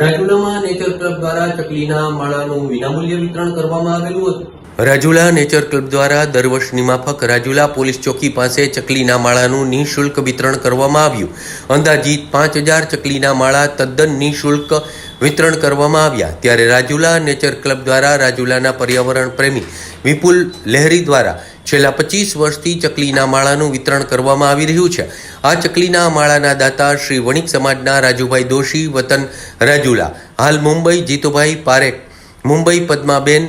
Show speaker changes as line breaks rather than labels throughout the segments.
રાજુલામાં nature દ્વારા ચકલીના માળાનું વિતરણ કરવામાં આવેલું રાજુલા નેચર ક્લબ દ્વારા દર વર્ષની માફક રાજુલા પોલીસ ચોકી પાસે ચકલીના માળાનું નિઃશુલ્ક વિતરણ કરવામાં આવ્યું. અંદાજિત પાંચ હજાર ચકલીના માળા તદ્દન નિઃશુલ્ક વિતરણ કરવામાં આવ્યા. ત્યારે રાજુલા નેચર ક્લબ દ્વારા રાજુલાના પર્યાવરણ પ્રેમી વિપુલ લહેરી દ્વારા છેલ્લા પચીસ વર્ષથી ચકલીના માળાનું વિતરણ કરવામાં આવી રહ્યું છે. આ ચકલીના માળાના દાતા શ્રી વણિક સમાજના રાજુભાઈ દોશી, વતન રાજુલા. હાલ મુંબઈ જીતુભાઈ પારેખ, મુંબઈ પદ્માબેન,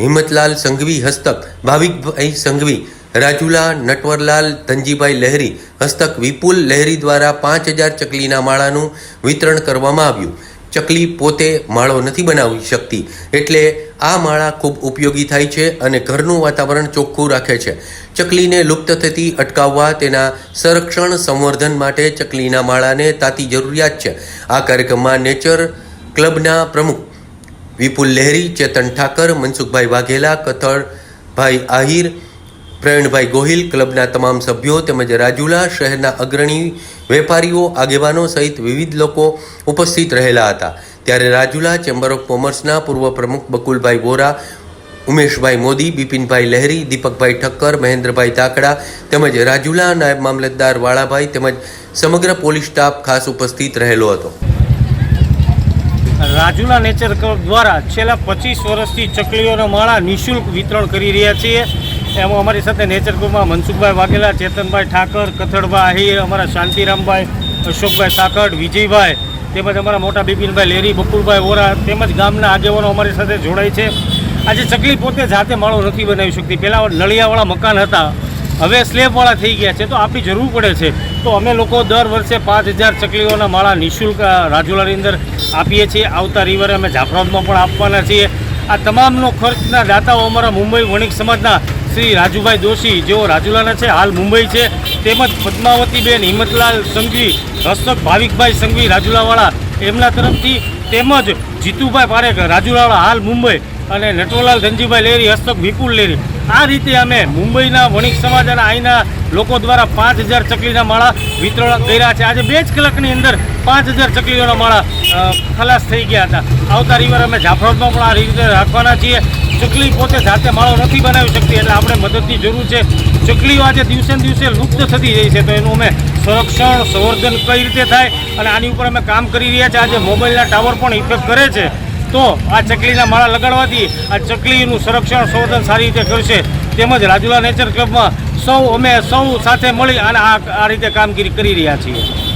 હિંમતલાલ સંઘવી હસ્તક, ભાવિકભાઈ સંઘવી, રાજુલા નટવરલાલ, ધનજીભાઈ લહેરી, હસ્તક વિપુલ લહેરી દ્વારા પાંચ હજાર ચકલીના માળાનું વિતરણ કરવામાં આવ્યું. ચકલી પોતે માળો નથી બનાવી શકતી. એટલે આ માળા ખૂબ ઉપયોગી થાય છે અને ઘરનું વાતાવરણ ચોખ્ખું રાખે છે. ચકલીને લુપ્ત થતી અટકાવવા તેના સંરક્ષણ સંવર્ધન માટે ચકલીના માળાને તાતી જરૂરિયાત છે. આ કાર્યક્રમમાં નેચર ક્લબના પ્રમુખ વિપુલ લહેરી, ચેતન ઠાકર, મનસુખભાઈ વાઘેલા, કથળભાઈ આહિર, પ્રવીણભાઈ ગોહિલ, ક્લબના તમામ સભ્યો તેમજ રાજુલા શહેરના અગ્રણી વેપારીઓ, આગેવાનો સહિત વિવિધ લોકો ઉપસ્થિત રહેલા હતા. ત્યારે રાજુલા ચેમ્બર ઓફ કોમર્સના પૂર્વ પ્રમુખ બકુલભાઈ વોરા, ઉમેશભાઈ મોદી, બિપિનભાઈ લહેરી, દીપકભાઈ ઠક્કર, મહેન્દ્રભાઈ તાકડા તેમજ રાજુલા નાયબ મામલતદાર વાળાભાઈ તેમજ સમગ્ર પોલીસ સ્ટાફ ખાસ ઉપસ્થિત રહેલો હતો.
રાજુલા નેચર ક્લબ દ્વારા છેલ્લા પચીસ વર્ષથી ચકલીઓના માળા નિઃશુલ્ક વિતરણ કરી રહ્યા છીએ. એમાં અમારી સાથે નેચર ક્લબમાં મનસુખભાઈ વાઘેલા, ચેતનભાઈ ઠાકર, કથળભાઈ આહિર, અમારા શાંતિરામભાઈ, અશોકભાઈ સાકડ, વિજયભાઈ તેમજ અમારા મોટા બિપિનભાઈ લેરી બકુલભાઈ વોરા તેમજ ગામના આગેવાનો અમારી સાથે જોડાય છે. આજે ચકલી પોતે જાતે માળો નથી બનાવી શકતી. પહેલાં નળિયાવાળા મકાન હતા. હવે સ્લેબવાળા થઈ ગયા છે. તો આપણી જરૂર પડે છે. તો અમે લોકો દર વર્ષે પાંચ હજાર ચકલીઓના માળા નિઃશુલ્ક રાજુલાની અંદર આપીએ છીએ. આવતા રવિવારે અમે જાફરાબાદમાં પણ આપવાના છીએ. આ તમામનો ખર્ચના દાતાઓ અમારા મુંબઈ વણિક સમાજના શ્રી રાજુભાઈ દોશી, જેઓ રાજુલાના છે, હાલ મુંબઈ છે. તેમજ પદ્માવતીબેન, હિંમતલાલ સંઘવી હસ્તક ભાવિકભાઈ સંઘવી રાજુલાવાળા એમના તરફથી, તેમજ જીતુભાઈ પારેખ રાજુલાવાળા, હાલ મુંબઈ. અને નટવરલાલ ધનજીભાઈ લેરી હસ્તક વિપુલ લેરી. આ રીતે અમે મુંબઈના વણિક સમાજ અને અહીંના લોકો દ્વારા પાંચ હજાર ચકલીના માળા વિતરણ કર્યા છે. આજે બે જ કલાકની અંદર પાંચ હજાર ચકલીઓના માળા ખલાસ થઈ ગયા હતા. આવતા રવિવારે અમે જાફરાબાદમાં પણ આ રીતે રાખવાના છીએ. ચકલી પોતે જાતે માળો નથી બનાવી શકતી એટલે આપણે મદદની જરૂર છે. ચકલીઓ આજે દિવસે દિવસે લુપ્ત થતી જાય છે, તો એનું અમે સંરક્ષણ, સંવર્ધન કઈ રીતે થાય અને આની ઉપર અમે કામ કરી રહ્યા છીએ. આજે મોબાઈલના ટાવર પણ ઇફેક્ટ કરે છે. તો આ ચકલીના માળા લગાડવાથી આ ચકલીનું સંરક્ષણ સંવર્ધન સારી રીતે કરશે તેમજ રાજુલા નેચર ક્લબમાં સૌ અમે સૌ સાથે મળી અને આ રીતે કામગીરી કરી રહ્યા છીએ.